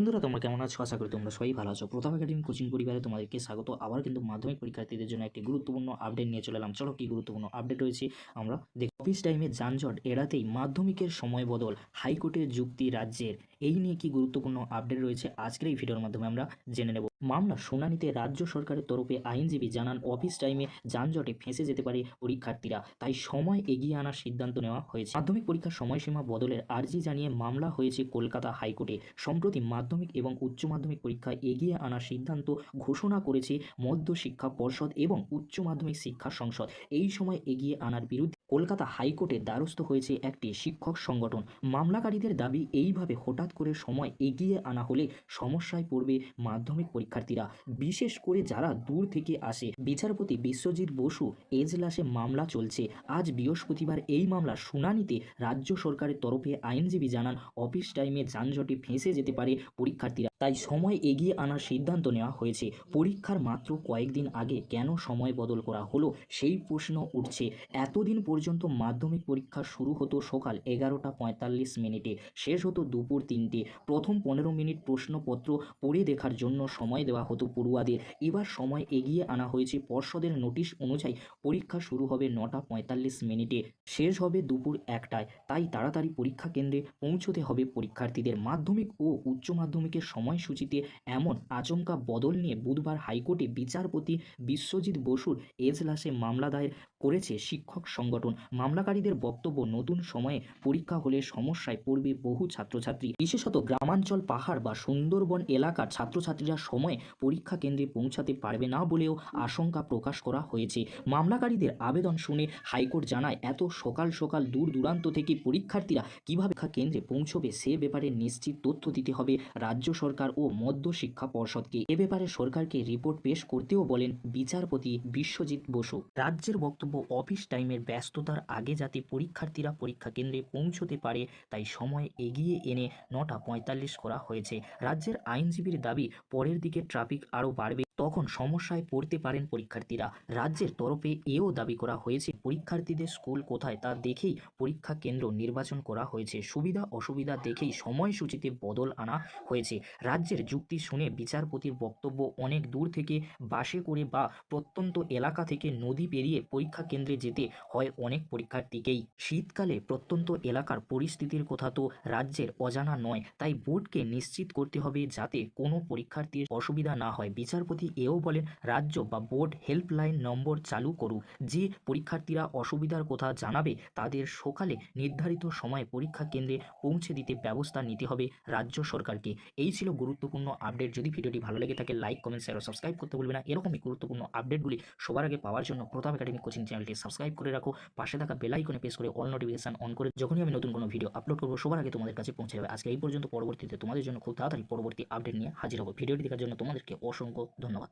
বন্ধুরা, তোমরা কেমন আছো? আশা করি তোমরা সবাই ভালো আছো। প্রথম একাডেমি কোচিং পরিবারে তোমাদেরকে স্বাগত। আবার কিন্তু মাধ্যমিক পরীক্ষার্থীদের জন্য একটি গুরুত্বপূর্ণ আপডেট নিয়ে চলে এলাম। চলো, কি গুরুত্বপূর্ণ আপডেট রয়েছে আমরা দেখি অফিস টাইমে যানজট এড়াতেই মাধ্যমিকের সময় বদল, হাইকোর্টের যুক্তি রাজ্যের। এই নিয়ে কি গুরুত্বপূর্ণ আপডেট রয়েছে? আজকের এই ভিডিওর মাধ্যমে আমরা জেনে নেব। মামলা শুনানিতে রাজ্য সরকারের তরফে আইনজীবী জানান অফিস টাইমে যানজটে ফেঁসে যেতে পারে পরীক্ষার্থীরা। তাই সময় এগিয়ে আনার সিদ্ধান্ত নেওয়া হয়েছে। মাধ্যমিক পরীক্ষার সময়সীমা বদলের আর্জি জানিয়ে মামলা হয়েছে কলকাতা হাইকোর্টে। সম্প্রতি মাধ্যমিক এবং উচ্চ মাধ্যমিক পরীক্ষা এগিয়ে আনার সিদ্ধান্ত ঘোষণা করেছে মধ্য শিক্ষা পর্ষদ এবং উচ্চ মাধ্যমিক শিক্ষা সংসদ। এই সময় এগিয়ে আনার বিরুদ্ধে কলকাতা হাইকোর্টে দ্বারস্থ হয়েছে একটি শিক্ষক সংগঠন। মামলাকারীদের দাবি, এইভাবে হঠাৎ করে সময় এগিয়ে আনা হলে সমস্যায় পড়বে মাধ্যমিক পরীক্ষার্থীরা। বিশেষ করে যারা দূর থেকে আসে। বিচারপতি বিশ্বজিৎ বসু, এজলাসে মামলা চলছে। আজ বৃহস্পতিবার এই মামলা শুনানিতে রাজ্য সরকারের তরফে আইনজীবী জানান, অফিস টাইমে যানজটে ফেঁসে যেতে পারে পরীক্ষার্থীরা। তাই সময় এগিয়ে আনার সিদ্ধান্ত নেওয়া হয়েছে। পরীক্ষার মাত্র কয়েকদিন আগে কেন সময় বদল করা হলো সেই প্রশ্ন উঠছে। এতদিন পর্যন্ত মাধ্যমিক পরীক্ষা শুরু হতো সকাল এগারোটা পঁয়তাল্লিশ মিনিটে। শেষ হতো দুপুর তিনটে। প্রথম পনেরো মিনিট প্রশ্নপত্র পড়ে দেখার জন্য সময় দেওয়া হতো পড়ুয়াদের। এবার সময় এগিয়ে আনা হয়েছে। পর্ষদের নোটিশ অনুযায়ী পরীক্ষা শুরু হবে নটা পঁয়তাল্লিশ মিনিটে। শেষ হবে দুপুর একটায়। তাই তাড়াতাড়ি পরীক্ষা কেন্দ্রে পৌঁছতে হবে পরীক্ষার্থীদের। মাধ্যমিক ও উচ্চ মাধ্যমিকের সময়সূচিতে এমন আচমকা বদল নিয়ে বুধবার হাইকোর্টে বিচারপতি বিশ্বজিৎ বসুর এজলাসে মামলা দায়ের করেছে শিক্ষক সংগঠন। মামলাকারীদের বক্তব্য নতুন সময়ে পরীক্ষা হলে সমস্যায় পড়বে বহু ছাত্রছাত্রী। বিশেষত গ্রামাঞ্চল, পাহাড় বা সুন্দরবন এলাকার ছাত্রছাত্রীরা সময়ে পরীক্ষা কেন্দ্রে পৌঁছাতে পারবে না বলেও আশঙ্কা প্রকাশ করা হয়েছে। মামলাকারীদের আবেদন শুনে হাইকোর্ট জানায়, এত সকাল সকাল দূর দূরান্ত থেকে পরীক্ষার্থীরা কীভাবে কেন্দ্রে পৌঁছবে সে ব্যাপারে নিশ্চিত তথ্য দিতে হবে রাজ্য সরকার ও মধ্য শিক্ষা পর্ষদকে। এ ব্যাপারে সরকারকে রিপোর্ট পেশ করতেও বলেন বিচারপতি বিশ্বজিৎ বসু। রাজ্যের বক্তব্য অফিস টাইমের ব্যস্ততার আগে যাতে পরীক্ষার্থীরা পরীক্ষা কেন্দ্রে পৌঁছতে পারে, তাই সময় এগিয়ে এনে নটা পঁয়তাল্লিশ করা হয়েছে। রাজ্যের আইনজীবীর দাবি, পরের দিকে ট্রাফিক আরও বাড়বে। তখন সমস্যায় পড়তে পারেন পরীক্ষার্থীরা। রাজ্যের তরফে এও দাবি করা হয়েছে, পরীক্ষার্থীদের স্কুল কোথায় তা দেখেই পরীক্ষা কেন্দ্র নির্বাচন করা হয়েছে। সুবিধা, অসুবিধা দেখেই সময়সূচিতে বদল আনা হয়েছে। রাজ্যের যুক্তি শুনে বিচারপতির বক্তব্য অনেক দূর থেকে বাসে করে বা প্রত্যন্ত এলাকা থেকে নদী পেরিয়ে পরীক্ষা কেন্দ্রে যেতে হয় অনেক পরীক্ষার্থীকেই। শীতকালে প্রত্যন্ত এলাকার পরিস্থিতির কথা তো রাজ্যের অজানা নয়, তাই বোর্ডকে নিশ্চিত করতে হবে যাতে কোনো পরীক্ষার্থীর অসুবিধা না হয়। বিচারপতি এও বলেন, রাজ্য বা বোর্ড হেল্পলাইন নম্বর চালু করুক। যে পরীক্ষার্থীরা অসুবিধার কথা জানাবে, তাদের সকালে নির্ধারিত সময়ে পরীক্ষা কেন্দ্রে পৌঁছে দিতে ব্যবস্থা নিতে হবে রাজ্য সরকারকে। এই ছিল গুরুত্বপূর্ণ আপডেট। যদি ভিডিওটি ভালো লেগে থাকে, লাইক, কমেন্ট শেয়ার ও সাবস্ক্রাইব করতে ভুলবে না। এরকমই গুরুত্বপূর্ণ আপডেটগুলি সবার আগে পাওয়ার জন্য প্রতাপ একাডেমি কোচিং চ্যানেলটি সাবস্ক্রাইব করে রাখো। পাশে থাকা বেল আইকনে প্রেস করে অল নোটিফিকেশন অন করে যখনই আমি নতুন কোনো ভিডিও আপলোড করব, সবার আগে তোমাদের কাছে পৌঁছে যাবে। আজকে এই পর্যন্ত। পরবর্তীতে তোমাদের জন্য খুব তাড়াতাড়ি পরবর্তী আপডেট নিয়ে হাজির হব। ভিডিওটি দেখার জন্য তোমাদেরকে অসংখ্য ধন্যবাদ। mm-hmm.